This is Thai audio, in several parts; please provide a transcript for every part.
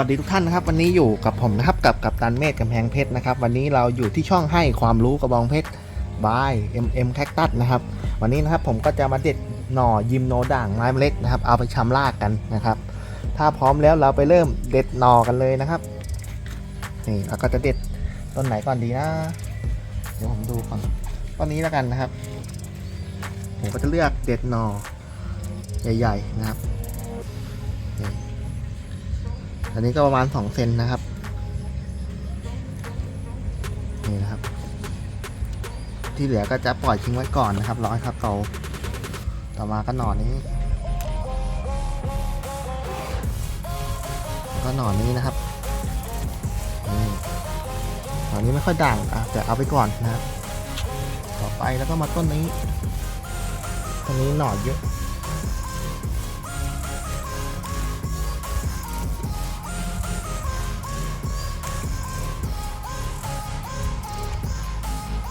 วัสดีทุกท่านนะครับ วันนี้อยู่กับผมนะครับกับกับตันเมธกำแพงเพชรนะครับ วันนี้เราอยู่ที่ช่องให้ความรู้กระบองเพชรบาย MM Cactus นะครับ วันนี้นะครับผมก็จะมาเด็ดหน่อยิมโนด่างไม้เมล็ดนะครับ เอาไปชำรากกันนะครับ ถ้าพร้อมแล้วเราไปเริ่มเด็ดหน่อกันเลยนะครับนี่เราก็จะเด็ดต้นไหนก่อนดีนะ เดี๋ยวผมดูก่อนต้นนี้แล้วกันนะครับ ผมก็จะเลือกเด็ดหน่อใหญ่ ๆ นะครับ อันนี้ก็ประมาณ2เซนนะครับนี่นะครับ ที่เหลือก็จะปล่อยทิ้งไว้ก่อนนะครับ รอให้เขาตต่อมาก็หนอนนี้แล้วก็หนอนนี้นะครับนี่หนอนี้ไม่ค่อยด่างอะแต่เอาไปก่อนนะครับ ต่อไปแล้วก็มาต้นนี้ต้นนี้หน่อเยอะ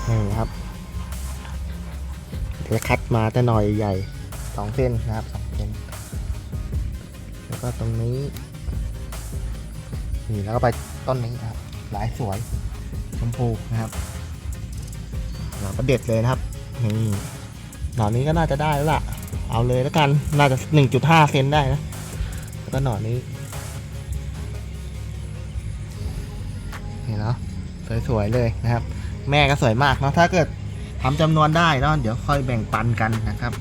นี่ครับเดี๋ยวคัดมาแต่หน่อยใหญ่สองเส้นนะครับสองเส้นแล้วก็ตรงนี้ นี่แล้วก็ไปต้นนี้ครับ หลายสวยชมพูนะครับ เราก็เด็ดเลยนะครับนี่หน่อนี้ก็น่าจะได้แล้วล่ะ เอาเลยแล้วกันน่าจะ 1.5 เซนได้นะแล้วก็หน่อนี้นี่เนาะสวยๆเลยนะครับ แม่ก็สวยมากเนาะถ้าเกิดทำจำนวนได้เนาะเดี๋ยวค่อยแบ่งปันกันนะครับ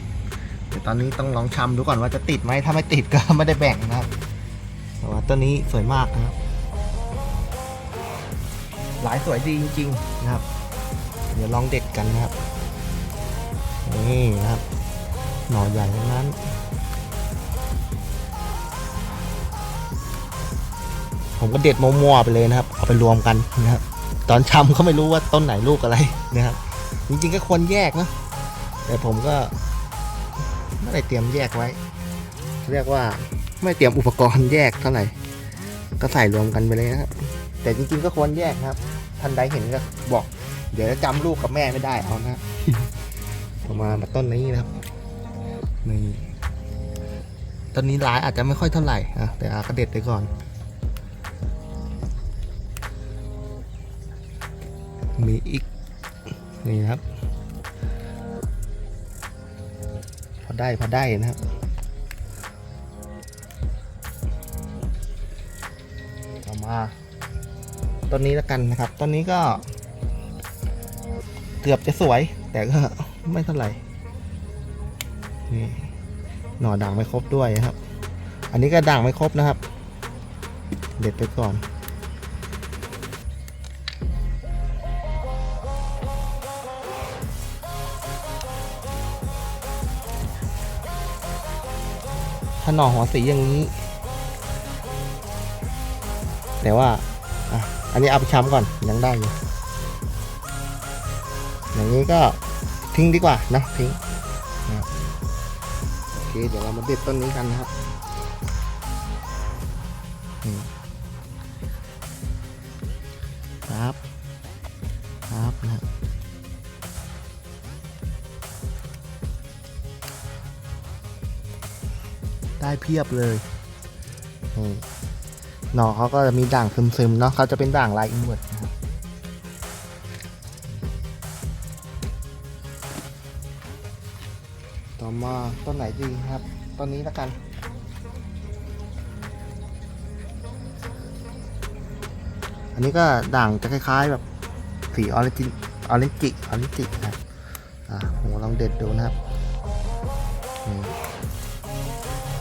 แต่ตอนนี้ต้องลองชำดูก่อนว่าจะติดไหมถ้าไม่ติดก็ไม่ได้แบ่งนะครับแต่ว่าต้นนี้สวยมากนะครับ หลายสวยดีจริง ๆ นะครับ เดี๋ยวลองเด็ดกันนะครับนี่นะครับหน่อใหญ่ทั้งนั้นผมก็เด็ดมัวๆไปเลยนะครับ เอาไปรวมกันนะครับ ตอนชำเขาไม่รู้ว่าต้นไหนลูกอะไรนะครับ จริงๆก็ควรแยกนะแต่ผมก็ไม่ได้เตรียมแยกไว้ เรียกว่าไม่เตรียมอุปกรณ์แยกเท่าไหร่ ก็ใส่รวมกันไปเลยนะครับ แต่จริงๆก็ควรแยกครับท่านใดเห็นก็บอก เดี๋ยวจะจำลูกกับแม่ไม่ได้เอานะประมาณต้นนี้นะครับนี่ต้นนี้ร้ายอาจจะไม่ค่อยเท่าไหร่นะแต่อาก็เด็ดไปก่อน มีอีก นี่นะครับ พอได้พอได้นะครับต่อมาต้นนี้แล้วกันนะครับต้นนี้ก็เกือบจะสวย แต่ก็ไม่เท่าไหร่นี่หน่อด่างไม่ครบด้วยนะครับ อันนี้ก็ด่างไม่ครบนะครับ เด็ดไปก่อน ถ้าหน่อหัวสีอย่างนี้ แต่ว่าอะอันนี้เอาไปช้ำก่อนยังได้อยู่อย่างนี้ก็ทิ้งดีกว่านะทิ้งโอเคเดี๋ยวเรามาเด็ดต้นนี้กันนะครับ ได้เพียบเลยนี่หนอเขาก็จะมีด่างซึมๆเนาะเขาจะเป็นด่างลายอินเวอร์ตนะครับต่อมาต้นไหนดีครับต้นนี้แล้วกันอันนี้ก็ด่างจะคล้ายๆแบบสีออริจินออริจิออริจินะครับอ่าผมลองเด็ดดูนะครับ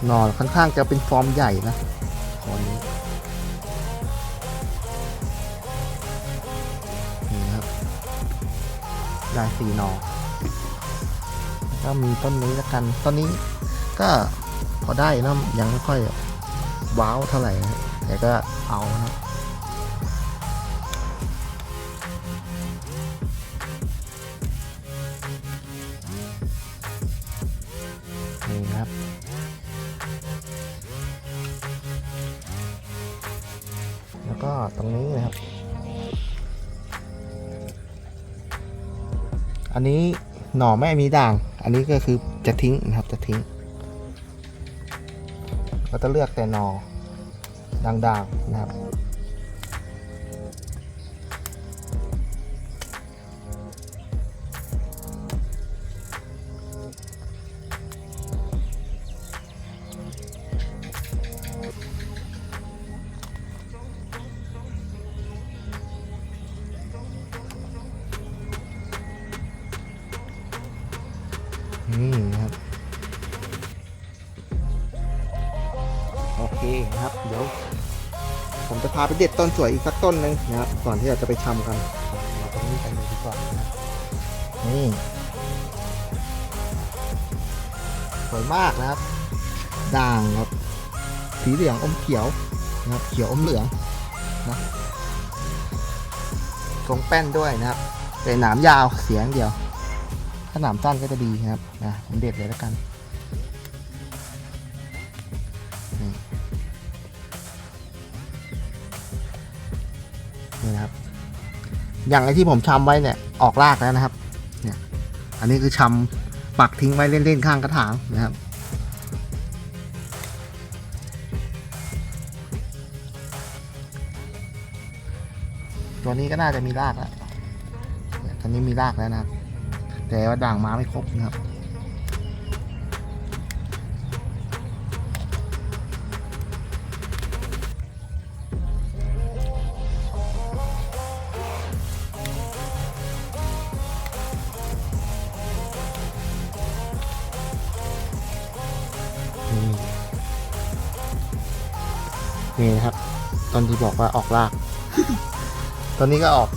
น่อค่อนข้างจะเป็นฟอร์มใหญ่นะคอนี้นี่ครับได้สี่หน่อแล้วก็มีต้นนี้แล้วกัน ต้นนี้ก็พอได้นะยังไม่ค่อยว้าวเท่าไหร่นะแต่ก็เอานะ อันนี้หน่อไม่มีด่าง อันนี้ก็คือจะทิ้งนะครับจะทิ้ง ก็จะเลือกแต่หน่อด่างๆนะครับ นี่ครับ โอเคนะครับ เดี๋ยว ผมจะพาไปเด็ดต้นสวยอีกสักต้นหนึ่งนะครับ ก่อนที่เราจะไปชำกันเราตรงนี้กันเลยดีกว่านะครับนี่สวยมากนะครับ ด่างครับ สีเหลืองอมเขียวนะครับ เขียวอมเหลืองนะทรงแป้นด้วยนะครับ เป็นหนามยาวเสียงเดียว ถ้าหนามสั้นก็จะดีนะครับนะผมเด็ดเลยแล้วกันนี่นี่นะครับ อย่างไอที่ผมชำไว้เนี่ยออกรากแล้วนะครับ เนี่ย อันนี้คือชำปักทิ้งไว้เล่นๆข้างกระถางนะครับตัวนี้ก็น่าจะมีรากแล้วตอนนี้มีรากแล้วนะครับ แต่ว่าด่างมาไม่ครบนะครับนี่นะครับต้นที่บอกว่าออกราก ตอนนี้ก็ออก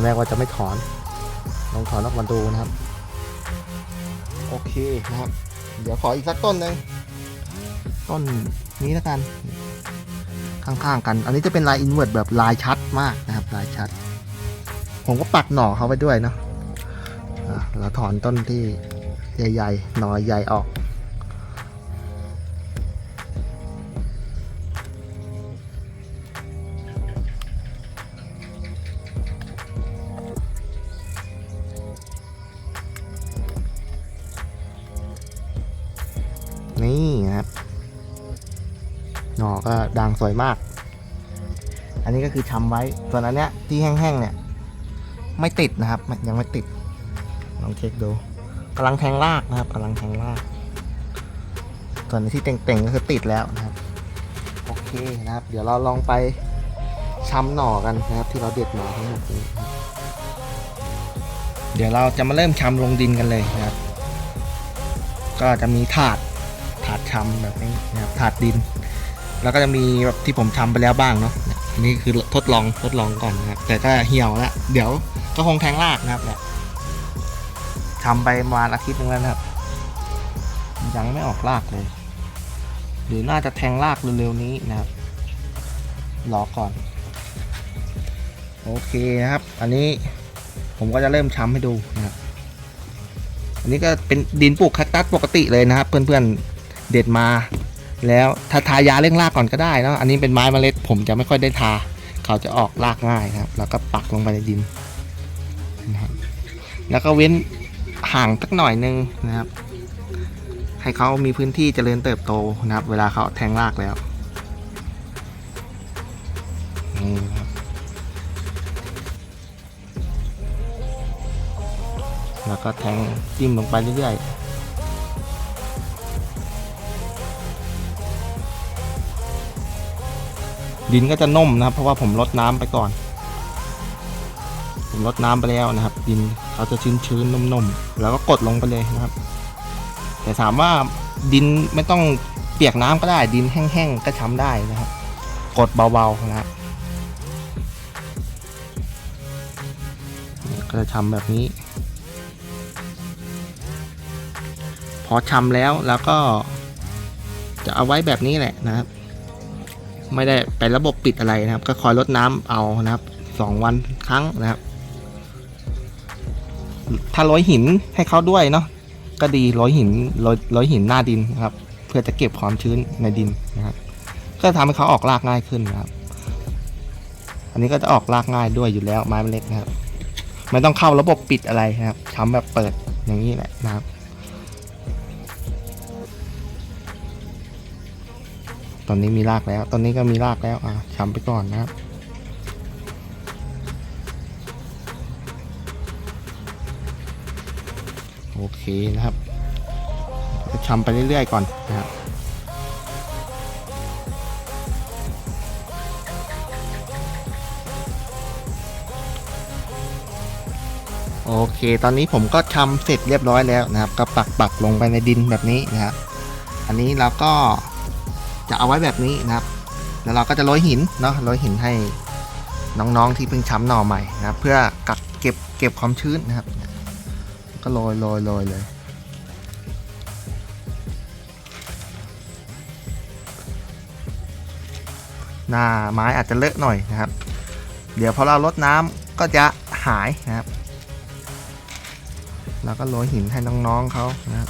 อนแรกว่าจะไม่ถอน ลองถอนออกมาดูนะครับ โอเคนะครับ เดี๋ยวขออีกสักต้นหนึ่งต้นนี้แล้วกัน ข้างๆกัน อันนี้จะเป็นลายอินเวอร์ตแบบลายชัดมากนะครับ ลายชัด ผมก็ปักหน่อเขาไว้ด้วยเนาะอะเราถอนต้นที่ใหญ่ๆ หน่อใหญ่ออก หน่อก็ด่างสวยมาก อันนี้ก็คือชำไว้ส่วนอันเนี้ยที่แห้งๆเนี่ย ไม่ติดนะครับมันยังไม่ติด ลองเช็คดูกำลังแทงรากนะครับกำลังแทงราก ส่วนที่เต่งๆก็คือติดแล้วนะครับ โอเคนะครับ เดี๋ยวเราลองไปช้ำหน่อกันนะครับ ที่เราเด็ดมาทั้งหมดนี้เดี๋ยวเราจะมาเริ่มช้ำลงดินกันเลยนะครับ ก็จะมีถาดถาดช้ำแบบนี้นะครับถาดดิน แล้วก็จะมีแบบที่ผมช้ำไปแล้วบ้างเนาะนี่คือทดลองทดลองก่อนนะครับแต่ก็เหี่ยวแล้วเดี๋ยวก็คงแทงรากนะครับเนี่ยทำไปประมาณอาทิตย์นึงแล้วนะครับ ยังไม่ออกรากเลยหรือน่าจะแทงรากเร็วๆนี้นะครับรอก่อน โอเคนะครับ อันนี้ผมก็จะเริ่มช้ำให้ดูนะครับอันนี้ก็เป็นดินปลูกแคคตัสปกติเลยนะครับ เพื่อนๆเด็ดมา แล้วถ้าทายาเร่งรากก่อนก็ได้นะอันนี้เป็นไม้เมล็ด ผมจะไม่ค่อยได้ทา เขาจะออกรากง่ายนะครับ แล้วก็ปักลงไปในดินนะครับแล้วก็เว้นห่างสักหน่อยนึงนะครับ ให้เขามีพื้นที่เจริญเติบโตนะครับ เวลาเขาแทงรากแล้วนี่ครับแล้วก็แทงจิ้มลงไปเรื่อยๆ ดินก็จะนุ่มนะครับ เพราะว่าผมลดน้ำไปก่อน ผมลดน้ำไปแล้วนะครับ ดินเขาจะชื้นชื้นๆนุ่มๆแล้วก็กดลงไปเลยนะครับ แต่ถามว่าดินไม่ต้องเปียกน้ำก็ได้ ดินแห้งๆก็ช้ำได้นะครับ กดเบาๆนะครับก็จะช้ำแบบนี้ พอช้ำแล้วแล้วก็จะเอาไว้แบบนี้แหละนะครับ ไม่ได้ไประบบปิดอะไรนะครับ ก็คอยลดน้ำเอานะครับสองวันครั้งนะครับ ถ้าร้อยหินให้เขาด้วยเนาะก็ดีร้อยหินร้อยร้อยหินหน้าดินนะครับ เพื่อจะเก็บความชื้นในดินนะครับ ก็ทำให้เขาออกรากง่ายขึ้นนะครับ อันนี้ก็จะออกรากง่ายด้วยอยู่แล้วไม้เล็ดนะครับไม่ต้องเข้าระบบปิดอะไรนะครับช้ำแบบเปิดอย่างนี้แหละนะครับ ตอนนี้มีรากแล้ว ตอนนี้ก็มีรากแล้ว อะช้ำไปก่อนนะครับโอเคนะครับจะช้ำไปเรื่อยๆก่อนนะครับโอเค ตอนนี้ผมก็ทำเสร็จเรียบร้อยแล้วนะครับ ก็ปักปักลงไปในดินแบบนี้นะครับ อันนี้เราก็ จะเอาไว้แบบนี้นะครับ แล้วเราก็จะโรยหินเนาะโรยหินให้น้องๆที่เพิ่งช้ำหน่อใหม่นะครับ เพื่อกักเก็บเก็บความชื้นนะครับ ก็โรยโรยโรยเลยหน้าไม้อาจจะเลอะหน่อยนะครับ เดี๋ยวพอเราลดน้ำก็จะหายนะครับ แล้วก็โรยหินให้น้องๆเขานะครับ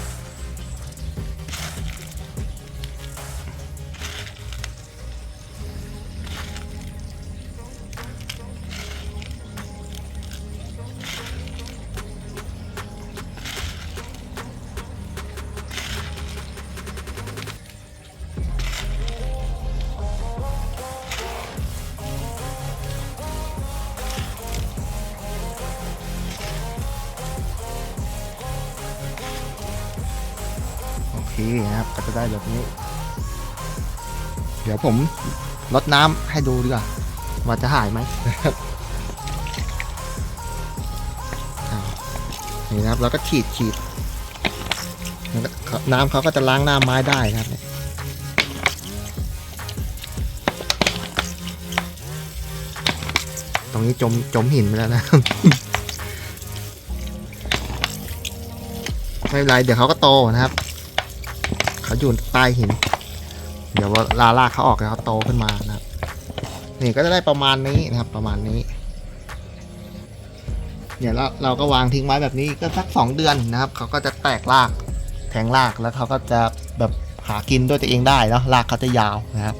จะได้แบบนี้ เดี๋ยวผมลดน้ำให้ดูดีกว่าว่าจะหายไหมนี่นะครับแล้วก็ฉีดฉีดน้ำเขาก็จะล้างหน้าไม้ได้นะครับเนี่ยตรงนี้จมจมหินไปแล้วนะ ไม่เป็นไร เดี๋ยวเขาก็โตนะครับ เขาอยู่ใต้หิน เดี๋ยวว่าลาลากเขาออกแล้วเขาโตขึ้นมานะครับนี่ก็จะได้ประมาณนี้นะครับ ประมาณนี้ เดี๋ยวเราเราก็วางทิ้งไว้แบบนี้ก็สักสองเดือนนะครับเขาก็จะแตกรากแทงรากแล้วเขาก็จะแบบหากินด้วยตัวเองได้เนาะรากเขาจะยาวนะครับ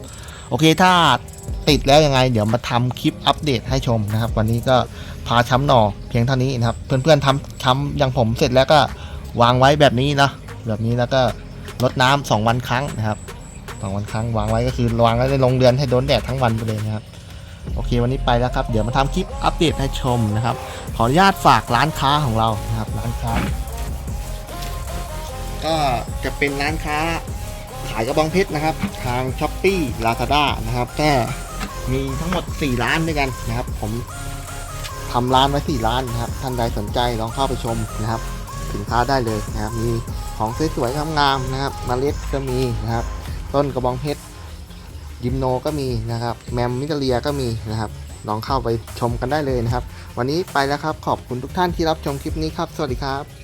โอเคถ้าติดแล้วยังไง เดี๋ยวมาทำคลิปอัปเดตให้ชมนะครับ วันนี้ก็พาช้ำหน่อเพียงเท่านี้นะครับ เพื่อนๆทำช้ำอย่างผมเสร็จแล้วก็วางไว้แบบนี้นะแบบนี้แล้วก็ รดน้ำสองวันครั้งนะครับสองวันครั้งวางไว้ก็คือวางไว้ในโรงเรือนให้โดนแดดทั้งวันไปเลยนะครับโอเควันนี้ไปแล้วครับ เดี๋ยวมาทำคลิปอัปเดตให้ชมนะครับ ขออนุญาตฝากร้านค้าของเรานะครับร้านค้า ก็จะเป็นร้านค้าขายกระบองเพชรนะครับ ทาง s h อ p e e Lazada นะครับก็มีทั้งหมด 4 ร้านด้วยกันนะครับ ผมทำร้านไว้ 4 ร้านนะครับท่านใดสนใจลองเข้าไปชมนะครับสินค้าได้เลยนะครับมี ของสวยๆงามๆนะครับเมล็ดก็มีนะครับ ต้นกระบองเพชรยิมโนก็มีนะครับ แมมมิเตเลียก็มีนะครับลองเข้าไปชมกันได้เลยนะครับ วันนี้ไปแล้วครับขอบคุณทุกท่านที่รับชมคลิปนี้ครับ สวัสดีครับ